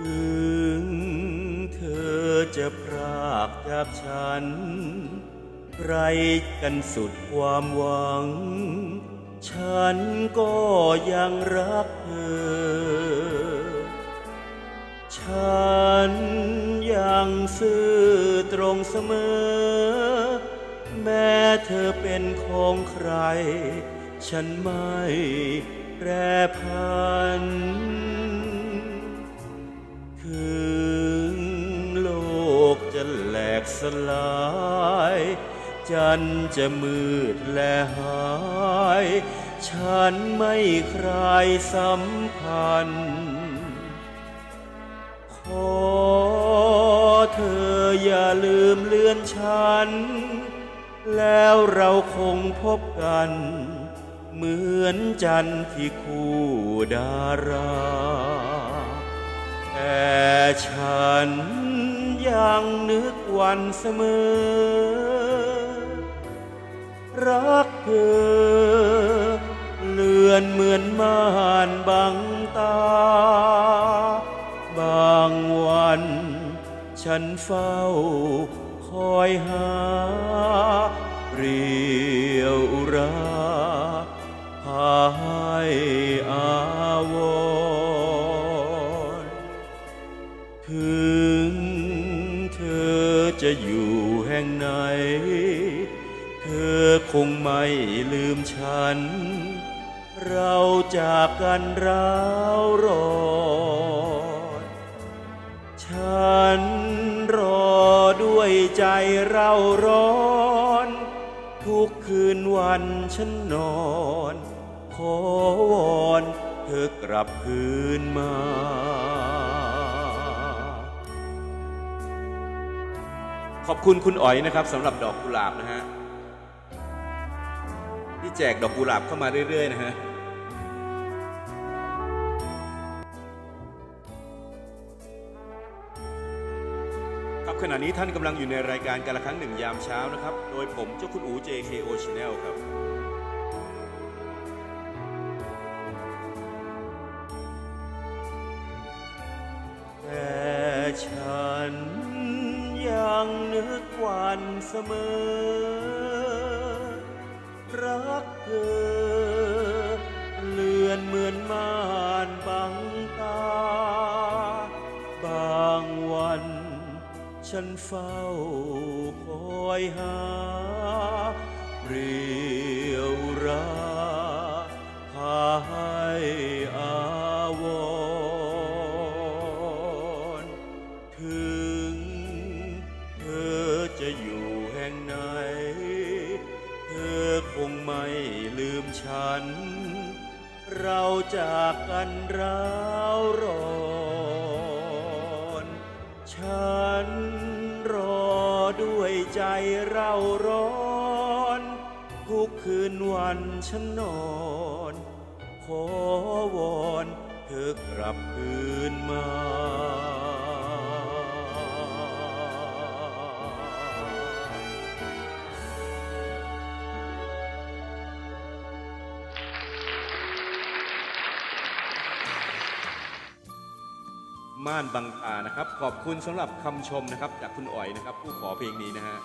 ถึงเธอจะพรากจากฉัน ไรกันสุดความหวัง ฉันก็ยังรักเธอ ฉันยังซื่อตรงเสมอ แม้เธอเป็นของใคร ฉันไม่แปรพัน สลาย จันจะมืดและหาย ฉันไม่ใครสัมพันธ์ขอเธออย่าลืมเลือนฉัน แล้วเราคงพบกัน เหมือนจันทร์ที่คู่ดาราแต่ฉัน ยังนึกวันเสมอ รักเธอ เลือนเหมือนม่านบังตา บางวัน ฉันเฝ้าคอยหา จะอยู่แห่งไหน เธอคงไม่ลืมฉัน เราจากกันร้าวรอนฉันรอด้วยใจเราร้อน ทุกคืนวันฉันนอน ขอวอนเธอกลับคืนมา ขอบคุณคุณอ๋อยนะครับสำหรับดอกกุหลาบนะฮะที่แจกดอกกุหลาบเข้ามาเรื่อย ๆ นะฮะครับขณะนี้ท่านกำลังอยู่ในรายการการละครั้งหนึ่งยามเช้านะครับ โดยผมเจ้าคุณอู JKO Channel ครับแต่ฉัน ยังนึกวันเสมอ รักเธอ เลือนเหมือนม่านบังตา บางวัน ฉันเฝ้าคอยหาเรียว ไม่ลืมฉัน เราจากกันร้าวรอน ฉันรอด้วยใจเราร้อนทุกคืนวันฉันนอน ขอวอนเธอกลับคืนมา ม่านบังตานะครับ ขอบคุณสำหรับคำชมนะครับ จากคุณอ๋อยนะครับ ผู้ขอเพลงนี้นะฮะ